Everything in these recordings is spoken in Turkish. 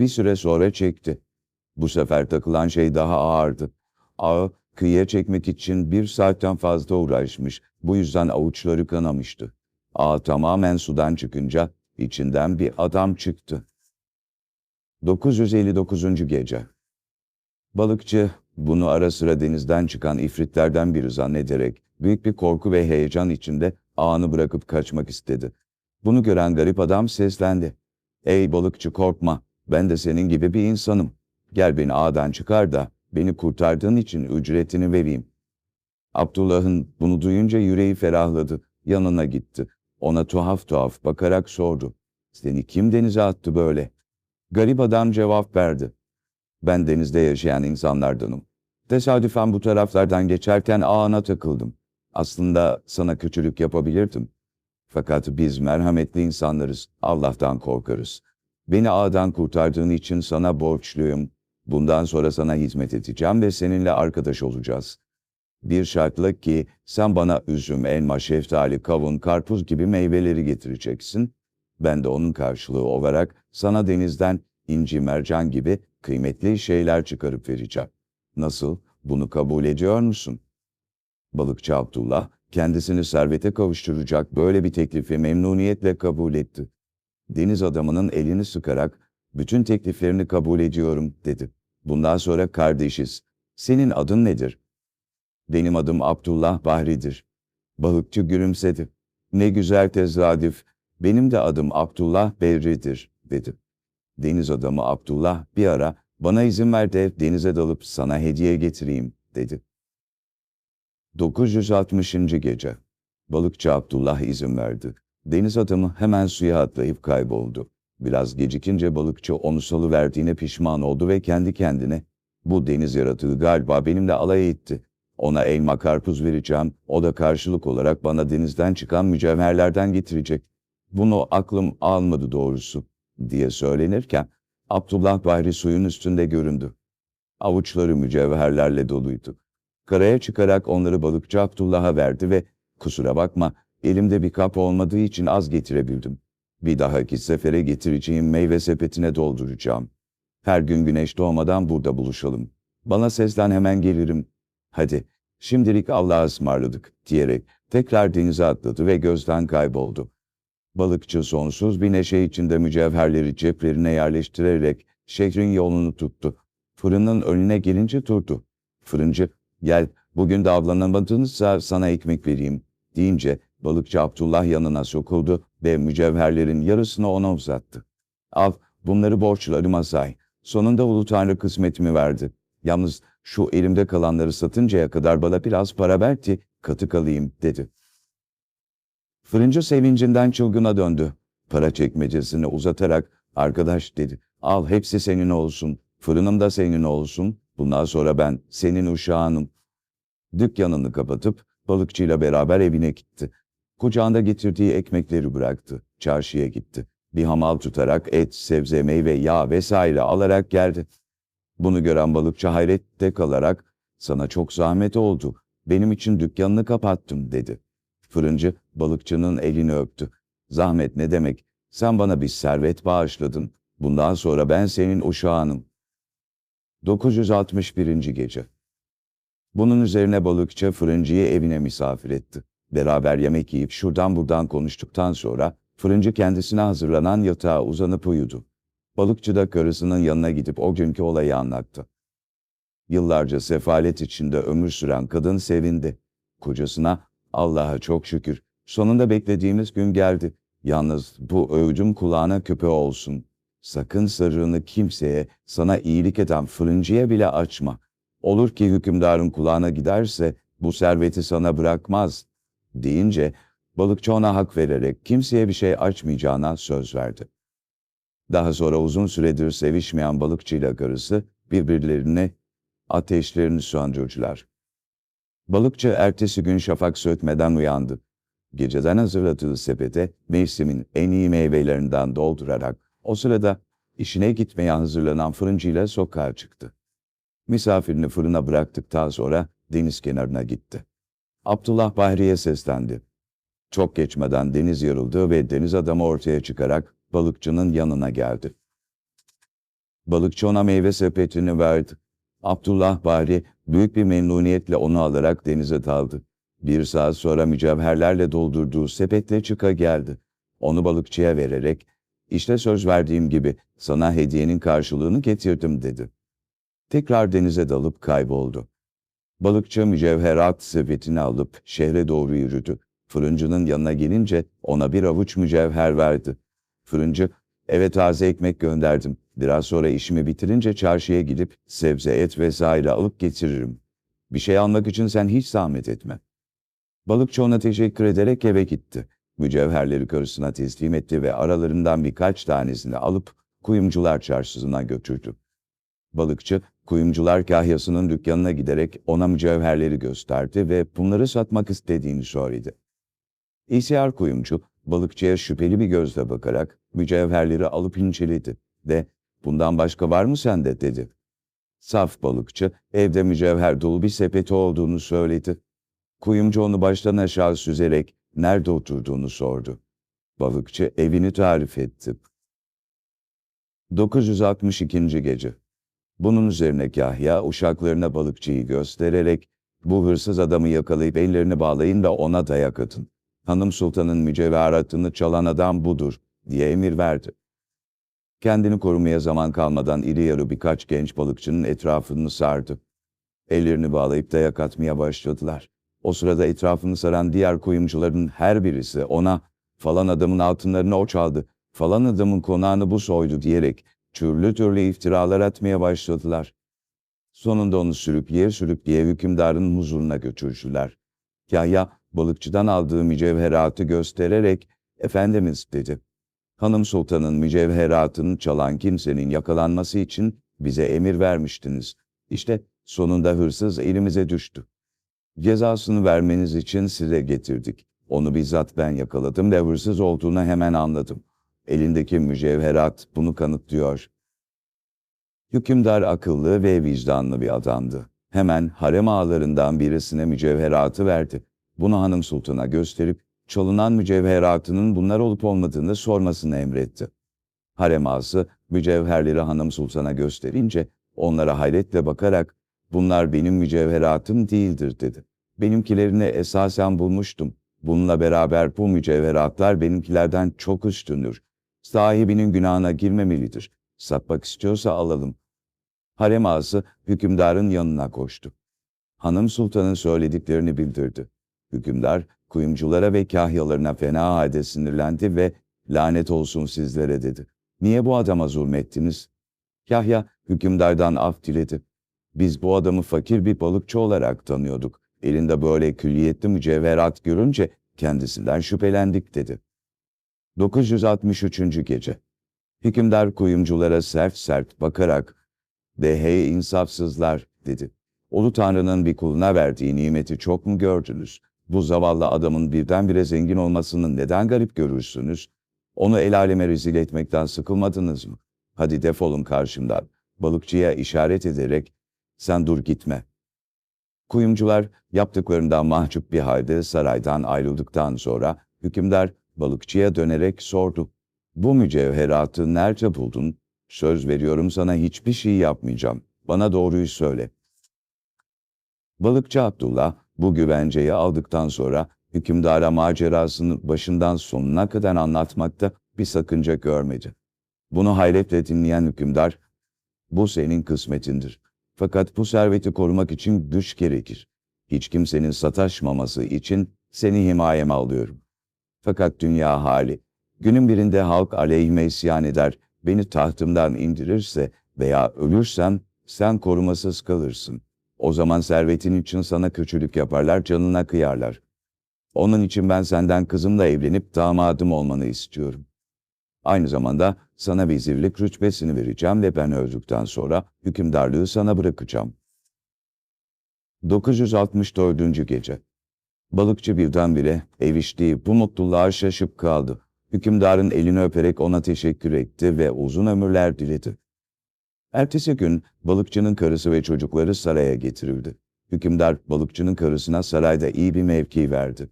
Bir süre sonra çekti. Bu sefer takılan şey daha ağırdı. Ağı kıyıya çekmek için bir saatten fazla uğraşmış. Bu yüzden avuçları kanamıştı. Ağ tamamen sudan çıkınca içinden bir adam çıktı. 959. Gece Balıkçı bunu ara sıra denizden çıkan ifritlerden biri zannederek büyük bir korku ve heyecan içinde ağını bırakıp kaçmak istedi. Bunu gören garip adam seslendi. Ey balıkçı korkma, ben de senin gibi bir insanım. Gel beni ağdan çıkar da beni kurtardığın için ücretini vereyim. Abdullah'ın bunu duyunca yüreği ferahladı. Yanına gitti. Ona tuhaf tuhaf bakarak sordu. Seni kim denize attı böyle? Garip adam cevap verdi. Ben denizde yaşayan insanlardanım. Tesadüfen bu taraflardan geçerken ağına takıldım. Aslında sana kötülük yapabilirdim. Fakat biz merhametli insanlarız, Allah'tan korkarız. Beni ağdan kurtardığın için sana borçluyum. Bundan sonra sana hizmet edeceğim ve seninle arkadaş olacağız. Bir şartla ki sen bana üzüm, elma, şeftali, kavun, karpuz gibi meyveleri getireceksin. Ben de onun karşılığı olarak sana denizden inci, mercan gibi kıymetli şeyler çıkarıp vereceğim. Nasıl? Bunu kabul ediyor musun? Balıkçı Abdullah, kendisini servete kavuşturacak böyle bir teklifi memnuniyetle kabul etti. Deniz adamının elini sıkarak, bütün tekliflerini kabul ediyorum, dedi. Bundan sonra kardeşiz. Senin adın nedir? Benim adım Abdullah Bahri'dir. Balıkçı gülümsedi. Ne güzel tezadüf. Benim de adım Abdullah Berri'dir, dedi. Deniz adamı Abdullah bir ara bana izin ver de denize dalıp sana hediye getireyim, dedi. 960. Gece Balıkçı Abdullah izin verdi. Deniz adamı hemen suya atlayıp kayboldu. Biraz gecikince balıkçı onu salıverdiğine pişman oldu ve kendi kendine, bu deniz yaratığı galiba benimle alay etti. Ona elma karpuz vereceğim, o da karşılık olarak bana denizden çıkan mücevherlerden getirecek. Bunu aklım almadı doğrusu, diye söylenirken, Abdullah Bahri suyun üstünde göründü. Avuçları mücevherlerle doluydu. Karaya çıkarak onları balıkçı Abdullah'a verdi ve ''Kusura bakma, elimde bir kap olmadığı için az getirebildim. Bir dahaki sefere getireceğim meyve sepetine dolduracağım. Her gün güneş doğmadan burada buluşalım. Bana seslen hemen gelirim. Hadi, şimdilik Allah'a ısmarladık.'' diyerek tekrar denize atladı ve gözden kayboldu. Balıkçı sonsuz bir neşe içinde mücevherleri ceplerine yerleştirerek şehrin yolunu tuttu. Fırının önüne gelince durdu. Fırıncı, gel bugün de avlanamadınızsa sana ekmek vereyim deyince balıkçı Abdullah yanına sokuldu ve mücevherlerin yarısını ona uzattı. Al bunları borçlarıma say. Sonunda Ulu Tanrı kısmetimi verdi. Yalnız şu elimde kalanları satıncaya kadar bana biraz para ver ki katı kalayım dedi. Fırıncı sevincinden çılgına döndü. Para çekmecesini uzatarak arkadaş dedi. Al hepsi senin olsun. Fırınım da senin olsun. Bundan sonra ben senin uşağınım. Dükkanını kapatıp balıkçıyla beraber evine gitti. Kucağında getirdiği ekmekleri bıraktı. Çarşıya gitti. Bir hamal tutarak et, sebze, meyve, yağ vesaire alarak geldi. Bunu gören balıkçı hayrette kalarak sana çok zahmet oldu. Benim için dükkanını kapattım dedi. Fırıncı balıkçının elini öptü. Zahmet ne demek? Sen bana bir servet bağışladın. Bundan sonra ben senin uşağınım. 961. Gece Bunun üzerine balıkçı fırıncıyı evine misafir etti. Beraber yemek yiyip şuradan buradan konuştuktan sonra fırıncı kendisine hazırlanan yatağa uzanıp uyudu. Balıkçı da karısının yanına gidip o günkü olayı anlattı. Yıllarca sefalet içinde ömür süren kadın sevindi. Kocasına Allah'a çok şükür sonunda beklediğimiz gün geldi. Yalnız bu övdüm kulağına küpe olsun. Sakın sırrını kimseye, sana iyilik eden fırıncıya bile açma. Olur ki hükümdarın kulağına giderse bu serveti sana bırakmaz deyince balıkçı ona hak vererek kimseye bir şey açmayacağına söz verdi. Daha sonra uzun süredir sevişmeyen balıkçıyla karısı birbirlerine ateşlerini söndürdüler. Balıkçı ertesi gün şafak sökmeden uyandı. Geceden hazırladığı sepete mevsimin en iyi meyvelerinden doldurarak o sırada işine gitmeye hazırlanan fırıncıyla sokağa çıktı. Misafirini fırına bıraktıktan sonra deniz kenarına gitti. Abdullah Bahri'ye seslendi. Çok geçmeden deniz yarıldı ve deniz adamı ortaya çıkarak balıkçının yanına geldi. Balıkçı ona meyve sepetini verdi. Abdullah Bahri büyük bir memnuniyetle onu alarak denize daldı. Bir saat sonra mücevherlerle doldurduğu sepetle çıka geldi. Onu balıkçıya vererek, işte söz verdiğim gibi sana hediyenin karşılığını getirdim dedi. Tekrar denize dalıp kayboldu. Balıkçı mücevherat sepetini alıp şehre doğru yürüdü. Fırıncının yanına gelince ona bir avuç mücevher verdi. Fırıncı, eve taze ekmek gönderdim. Biraz sonra işimi bitirince çarşıya gidip sebze, et vesaire alıp getiririm. Bir şey almak için sen hiç zahmet etme. Balıkçı ona teşekkür ederek eve gitti. Mücevherleri karısına teslim etti ve aralarından birkaç tanesini alıp kuyumcular çarşısına götürdü. Balıkçı, kuyumcular kahyasının dükkanına giderek ona mücevherleri gösterdi ve bunları satmak istediğini söyledi. İhtiyar kuyumcu, balıkçıya şüpheli bir gözle bakarak mücevherleri alıp inceledi ve bundan başka var mı sende dedi. Saf balıkçı evde mücevher dolu bir sepeti olduğunu söyledi. Kuyumcu onu baştan aşağı süzerek nerede oturduğunu sordu. Balıkçı evini tarif etti. 962. Gece Bunun üzerine Kahya uşaklarına balıkçıyı göstererek bu hırsız adamı yakalayıp ellerini bağlayın ve ona dayak atın. Hanım Sultan'ın mücevheratını çalan adam budur diye emir verdi. Kendini korumaya zaman kalmadan iri yarı birkaç genç balıkçının etrafını sardı. Ellerini bağlayıp dayak atmaya başladılar. O sırada etrafını saran diğer kuyumcuların her birisi ona falan adamın altınlarını o çaldı, falan adamın konağını bu soydu diyerek türlü türlü iftiralar atmaya başladılar. Sonunda onu sürükleye sürükleye hükümdarın huzuruna götürdüler. Yahya balıkçıdan aldığı mücevheratı göstererek Efendimiz dedi. Hanım Sultan'ın mücevheratını çalan kimsenin yakalanması için bize emir vermiştiniz. İşte sonunda hırsız elimize düştü. Cezasını vermeniz için size getirdik. Onu bizzat ben yakaladım ve hırsız olduğunu hemen anladım. Elindeki mücevherat bunu kanıtlıyor. Hükümdar akıllı ve vicdanlı bir adamdı. Hemen harem ağalarından birisine mücevheratı verdi. Bunu hanım sultana gösterip çalınan mücevheratının bunlar olup olmadığını sormasını emretti. Harem ağası mücevherleri hanım sultana gösterince onlara hayretle bakarak bunlar benim mücevheratım değildir dedi. Benimkilerini esasen bulmuştum. Bununla beraber bu mücevheratlar benimkilerden çok üstündür. Sahibinin günahına girmemelidir. Satmak istiyorsa alalım. Harem ağası hükümdarın yanına koştu. Hanım sultanın söylediklerini bildirdi. Hükümdar kuyumculara ve kahyalarına fena halde sinirlendi ve lanet olsun sizlere dedi. Niye bu adama zulmettiniz? Kahya hükümdardan af diledi. Biz bu adamı fakir bir balıkçı olarak tanıyorduk. Elinde böyle külliyetli mücevherat görünce kendisinden şüphelendik dedi. 963. Gece Hükümdar kuyumculara sert sert bakarak, de insafsızlar dedi. Ulu Tanrı'nın bir kuluna verdiği nimeti çok mu gördünüz? Bu zavallı adamın birdenbire zengin olmasını neden garip görürsünüz? Onu el aleme rezil etmekten sıkılmadınız mı? Hadi defolun karşımdan. Balıkçıya işaret ederek, sen dur gitme. Kuyumcular yaptıklarından mahcup bir halde saraydan ayrıldıktan sonra hükümdar balıkçıya dönerek sordu. Bu mücevheratı nerede buldun? Söz veriyorum sana hiçbir şey yapmayacağım. Bana doğruyu söyle. Balıkçı Abdullah bu güvenceyi aldıktan sonra hükümdara macerasını başından sonuna kadar anlatmakta bir sakınca görmedi. Bunu hayretle dinleyen hükümdar, bu senin kısmetindir. Fakat bu serveti korumak için güç gerekir. Hiç kimsenin sataşmaması için seni himayeme alıyorum. Fakat dünya hali, günün birinde halk aleyhime isyan eder, beni tahtımdan indirirse veya ölürsem sen korumasız kalırsın. O zaman servetin için sana kötülük yaparlar, canına kıyarlar. Onun için ben senden kızımla evlenip damadım olmanı istiyorum. Aynı zamanda sana vezirlik rütbesini vereceğim ve ben öldükten sonra hükümdarlığı sana bırakacağım. 964. Gece Balıkçı birdenbire eviştiği bu mutluluğa şaşıp kaldı. Hükümdarın elini öperek ona teşekkür etti ve uzun ömürler diledi. Ertesi gün balıkçının karısı ve çocukları saraya getirildi. Hükümdar balıkçının karısına sarayda iyi bir mevki verdi.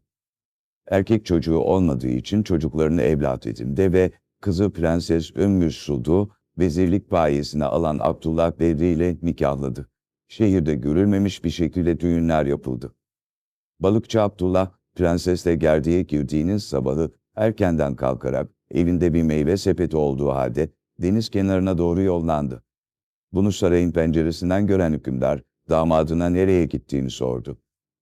Erkek çocuğu olmadığı için çocuklarını evlat edindi ve kızı Prenses Ümmü Sudu vezirlik payesini alan Abdullah Bedri ile nikahladı. Şehirde görülmemiş bir şekilde düğünler yapıldı. Balıkçı Abdullah, prensesle gerdiğe girdiğiniz sabahı erkenden kalkarak evinde bir meyve sepeti olduğu halde deniz kenarına doğru yollandı. Bunu sarayın penceresinden gören hükümdar damadına nereye gittiğini sordu.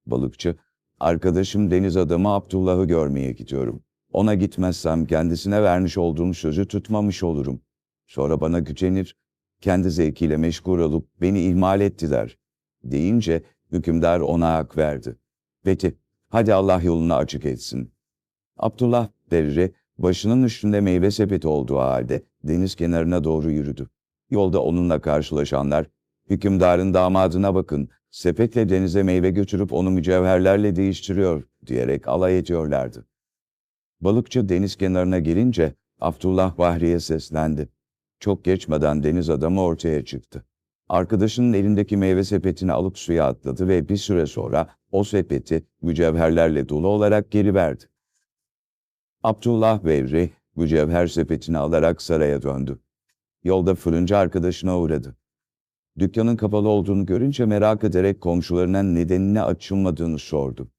Balıkçı, arkadaşım deniz adamı Abdullah'ı görmeye gidiyorum. Ona gitmezsem kendisine vermiş olduğum sözü tutmamış olurum. Sonra bana gücenir, kendi zevkiyle meşgul olup beni ihmal ettiler. Deyince hükümdar ona hak verdi. Peki, hadi Allah yolunu açık etsin. Abdullah Berri, başının üstünde meyve sepeti olduğu halde deniz kenarına doğru yürüdü. Yolda onunla karşılaşanlar, hükümdarın damadına bakın, sepetle denize meyve götürüp onu mücevherlerle değiştiriyor diyerek alay ediyorlardı. Balıkçı deniz kenarına gelince Abdullah Bahri'ye seslendi. Çok geçmeden deniz adamı ortaya çıktı. Arkadaşının elindeki meyve sepetini alıp suya atladı ve bir süre sonra o sepeti mücevherlerle dolu olarak geri verdi. Abdullah Bevri mücevher sepetini alarak saraya döndü. Yolda fırıncı arkadaşına uğradı. Dükkanın kapalı olduğunu görünce merak ederek komşularına nedenine açılmadığını sordu.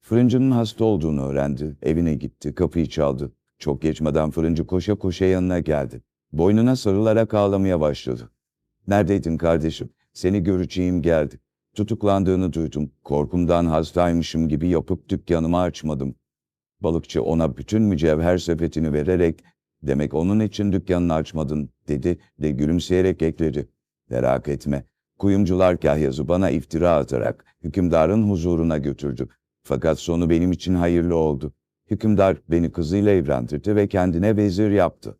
Fırıncının hasta olduğunu öğrendi. Evine gitti, kapıyı çaldı. Çok geçmeden fırıncı koşa koşa yanına geldi. Boynuna sarılarak ağlamaya başladı. Neredeydin kardeşim? Seni göreceğim geldi. Tutuklandığını duydum. Korkumdan hastaymışım gibi yapıp dükkanımı açmadım. Balıkçı ona bütün mücevher sepetini vererek, demek onun için dükkanını açmadın, dedi ve gülümseyerek ekledi. Merak etme, kuyumcular kahyası bana iftira atarak hükümdarın huzuruna götürdü. Fakat sonu benim için hayırlı oldu. Hükümdar beni kızıyla evlendirdi ve kendine vezir yaptı.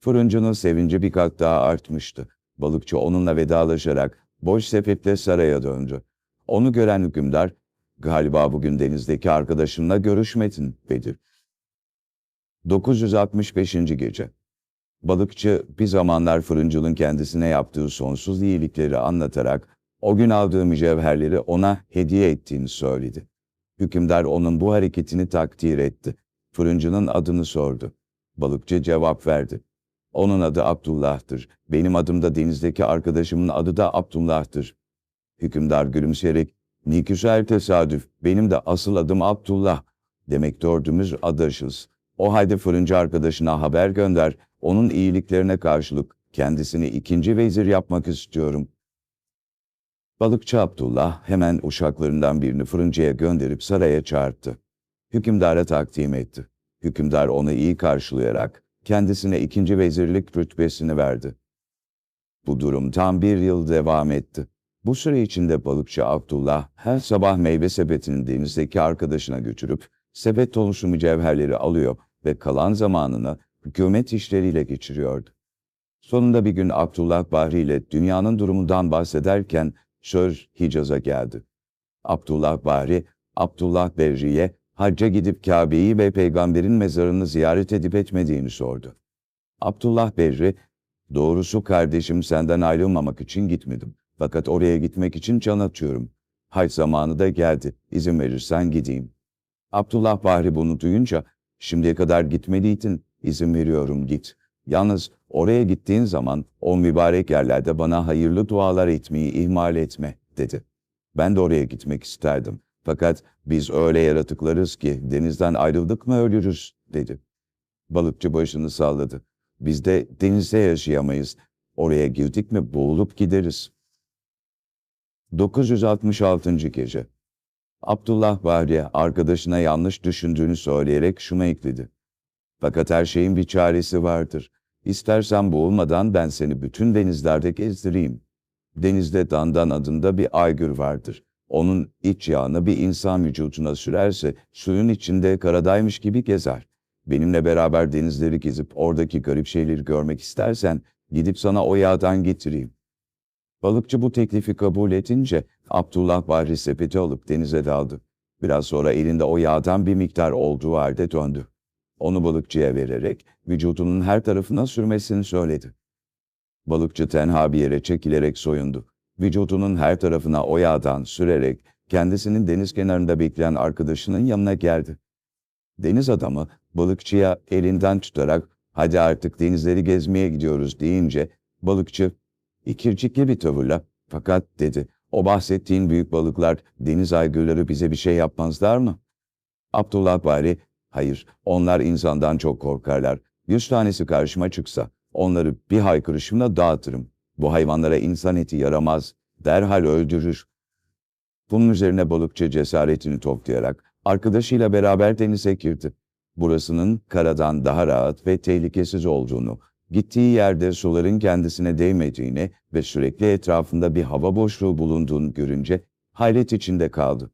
Fırıncının sevinci bir kat daha artmıştı. Balıkçı onunla vedalaşarak boş sepetle saraya döndü. Onu gören hükümdar, galiba bugün denizdeki arkadaşınla görüşmedin dedi. 965. Gece Balıkçı bir zamanlar fırıncının kendisine yaptığı sonsuz iyilikleri anlatarak o gün aldığı mücevherleri ona hediye ettiğini söyledi. Hükümdar onun bu hareketini takdir etti. Fırıncının adını sordu. Balıkçı cevap verdi. Onun adı Abdullah'tır. Benim adım da denizdeki arkadaşımın adı da Abdullah'tır. Hükümdar gülümseyerek, güzel tesadüf, benim de asıl adım Abdullah. Demek dördümüz adaşız. O halde fırıncı arkadaşına haber gönder, onun iyiliklerine karşılık kendisini ikinci vezir yapmak istiyorum. Balıkçı Abdullah hemen uşaklarından birini fırıncıya gönderip saraya çağırdı. Hükümdara takdim etti. Hükümdar onu iyi karşılayarak kendisine ikinci vezirlik rütbesini verdi. Bu durum tam bir yıl devam etti. Bu süre içinde balıkçı Abdullah her sabah meyve sepetini denizdeki arkadaşına götürüp sepet dolusu mücevherleri alıyor ve kalan zamanını hükümet işleriyle geçiriyordu. Sonunda bir gün Abdullah Bahri ile dünyanın durumundan bahsederken söz Hicaz'a geldi. Abdullah Bahri, Abdullah Berri'ye hacca gidip Kabe'yi ve peygamberin mezarını ziyaret edip etmediğini sordu. Abdullah Berri, doğrusu kardeşim senden ayrılmamak için gitmedim. Fakat oraya gitmek için can atıyorum. Hac zamanı da geldi, izin verirsen gideyim. Abdullah Bahri bunu duyunca, şimdiye kadar gitmediydin, izin veriyorum git. Yalnız oraya gittiğin zaman o mübarek yerlerde bana hayırlı dualar etmeyi ihmal etme, dedi. Ben de oraya gitmek isterdim. Fakat biz öyle yaratıklarız ki denizden ayrıldık mı ölürüz, dedi. Balıkçı başını salladı. Biz de denizde yaşayamayız. Oraya girdik mi boğulup gideriz. 966. Gece Abdullah Bahri arkadaşına yanlış düşündüğünü söyleyerek şunu ekledi. Fakat her şeyin bir çaresi vardır. İstersen boğulmadan ben seni bütün denizlerde gezdireyim. Denizde Dandan adında bir aygır vardır. Onun iç yağını bir insan vücuduna sürerse suyun içinde karadaymış gibi gezer. Benimle beraber denizleri gezip oradaki garip şeyleri görmek istersen gidip sana o yağdan getireyim. Balıkçı bu teklifi kabul edince Abdullah Bahri sepeti alıp denize daldı. Biraz sonra elinde o yağdan bir miktar olduğu halde döndü. Onu balıkçıya vererek vücudunun her tarafına sürmesini söyledi. Balıkçı tenha bir yere çekilerek soyundu. Vücudunun her tarafına o yağdan sürerek kendisinin deniz kenarında bekleyen arkadaşının yanına geldi. Deniz adamı balıkçıya elinden tutarak hadi artık denizleri gezmeye gidiyoruz deyince balıkçı ikircikli bir tavırla fakat dedi o bahsettiğin büyük balıklar deniz aygırları bize bir şey yapmazlar mı? Abdullah Bari hayır onlar insandan çok korkarlar. Yüz tanesi karşıma çıksa onları bir haykırışımla dağıtırım. Bu hayvanlara insan eti yaramaz derhal öldürür. Bunun üzerine balıkçı cesaretini toplayarak arkadaşıyla beraber denize girdi. Burasının karadan daha rahat ve tehlikesiz olduğunu, gittiği yerde suların kendisine değmediğini ve sürekli etrafında bir hava boşluğu bulunduğunu görünce hayret içinde kaldı.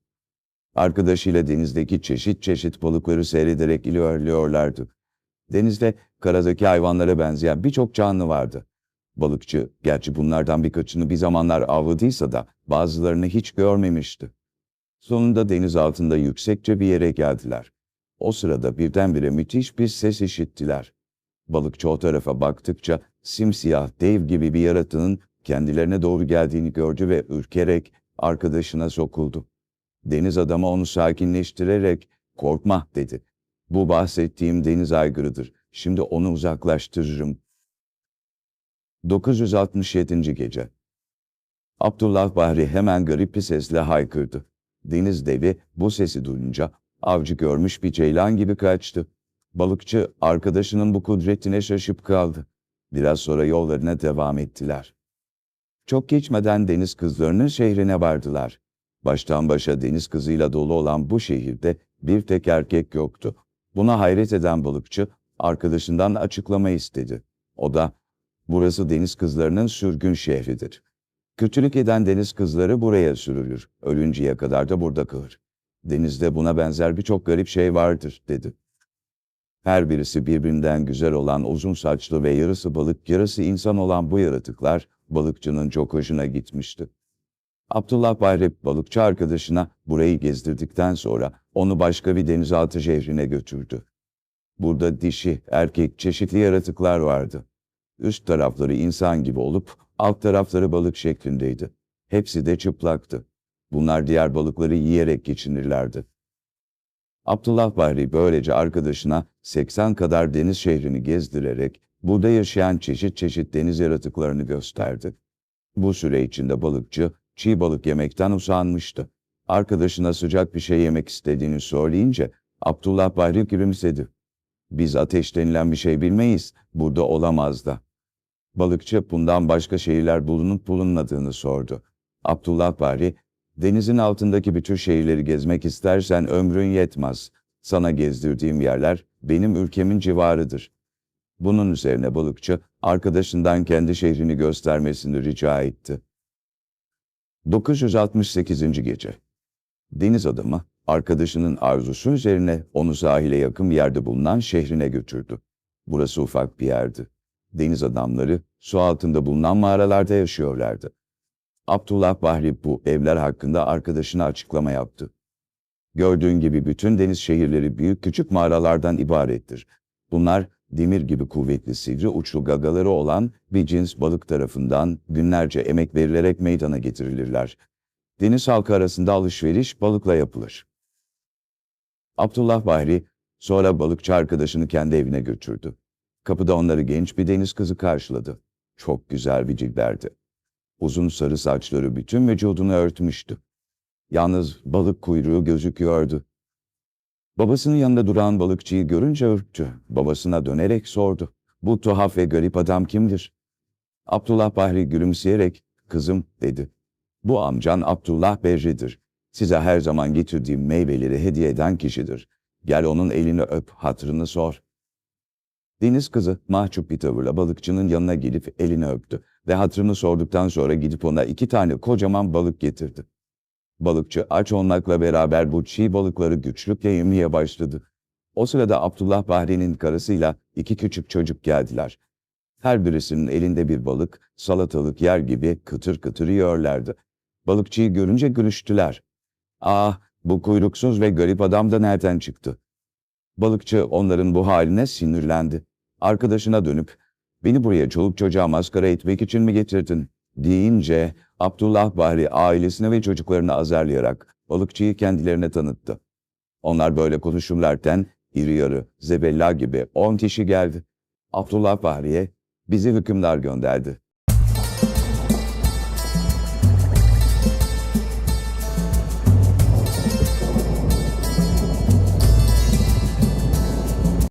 Arkadaşıyla denizdeki çeşit çeşit balıkları seyrederek ilerliyorlardı. Denizde karadaki hayvanlara benzeyen birçok canlı vardı. Balıkçı, gerçi bunlardan birkaçını bir zamanlar avladıysa da bazılarını hiç görmemişti. Sonunda deniz altında yüksekçe bir yere geldiler. O sırada birdenbire müthiş bir ses işittiler. Balıkçı o tarafa baktıkça simsiyah dev gibi bir yaratığın kendilerine doğru geldiğini gördü ve ürkerek arkadaşına sokuldu. Deniz adamı onu sakinleştirerek korkma dedi. Bu bahsettiğim deniz aygırıdır. Şimdi onu uzaklaştırırım. 967. Gece Abdullah Bahri hemen garip bir sesle haykırdı. Deniz devi bu sesi duyunca avcı görmüş bir ceylan gibi kaçtı. Balıkçı arkadaşının bu kudretine şaşıp kaldı. Biraz sonra yollarına devam ettiler. Çok geçmeden deniz kızlarının şehrine vardılar. Baştan başa deniz kızıyla dolu olan bu şehirde bir tek erkek yoktu. Buna hayret eden balıkçı arkadaşından açıklama istedi. O da, burası deniz kızlarının sürgün şehridir. Kötülük eden deniz kızları buraya sürülür, ölünceye kadar da burada kalır. Denizde buna benzer birçok garip şey vardır, dedi. Her birisi birbirinden güzel olan uzun saçlı ve yarısı balık, yarısı insan olan bu yaratıklar, balıkçının çok hoşuna gitmişti. Abdullah Bayri balıkçı arkadaşına burayı gezdirdikten sonra onu başka bir denizaltı şehrine götürdü. Burada dişi, erkek çeşitli yaratıklar vardı. Üst tarafları insan gibi olup alt tarafları balık şeklindeydi. Hepsi de çıplaktı. Bunlar diğer balıkları yiyerek geçinirlerdi. Abdullah Bahri böylece arkadaşına 80 kadar deniz şehrini gezdirerek burada yaşayan çeşit çeşit deniz yaratıklarını gösterdi. Bu süre içinde balıkçı çiğ balık yemekten usanmıştı. Arkadaşına sıcak bir şey yemek istediğini söyleyince Abdullah Bahri gülümsedi. Biz ateş denilen bir şey bilmeyiz, burada olamaz da. Balıkçı bundan başka şehirler bulunup bulunmadığını sordu. Abdullah Bahri, denizin altındaki bütün şehirleri gezmek istersen ömrün yetmez. Sana gezdirdiğim yerler benim ülkemin civarıdır. Bunun üzerine balıkçı arkadaşından kendi şehrini göstermesini rica etti. 968. Gece Deniz adamı, arkadaşının arzusu üzerine onu sahile yakın bir yerde bulunan şehrine götürdü. Burası ufak bir yerdi. Deniz adamları su altında bulunan mağaralarda yaşıyorlardı. Abdullah Bahri bu evler hakkında arkadaşına açıklama yaptı. Gördüğün gibi bütün deniz şehirleri büyük küçük mağaralardan ibarettir. Bunlar demir gibi kuvvetli sivri uçlu gagaları olan bir cins balık tarafından günlerce emek verilerek meydana getirilirler. Deniz halkı arasında alışveriş balıkla yapılır. Abdullah Bahri sonra balıkçı arkadaşını kendi evine götürdü. Kapıda onları genç bir deniz kızı karşıladı. Çok güzel bir cilverdi. Uzun sarı saçları bütün vücudunu örtmüştü. Yalnız balık kuyruğu gözüküyordu. Babasının yanında duran balıkçıyı görünce ürktü. Babasına dönerek sordu. Bu tuhaf ve garip adam kimdir? Abdullah Bahri gülümseyerek, kızım dedi. Bu amcan Abdullah Berri'dir. Size her zaman getirdiğim meyveleri hediye eden kişidir. Gel onun elini öp, hatırını sor. Deniz kızı mahcup bir tavırla balıkçının yanına gelip elini öptü ve hatırını sorduktan sonra gidip ona iki tane kocaman balık getirdi. Balıkçı aç olmakla beraber bu çiğ balıkları güçlükle yemeye başladı. O sırada Abdullah Bahri'nin karısıyla iki küçük çocuk geldiler. Her birisinin elinde bir balık, salatalık yer gibi kıtır kıtır yiyorlardı. Balıkçıyı görünce gülüştüler. Ah, bu kuyruksuz ve garip adam da nereden çıktı? Balıkçı onların bu haline sinirlendi. Arkadaşına dönüp, beni buraya çoluk çocuğa maskara etmek için mi getirdin? deyince Abdullah Bahri ailesine ve çocuklarını azarlayarak balıkçıyı kendilerine tanıttı. Onlar böyle konuşurlarken iri yarı, zebella gibi on kişi geldi. Abdullah Bahriye, bizi hükümdar gönderdi.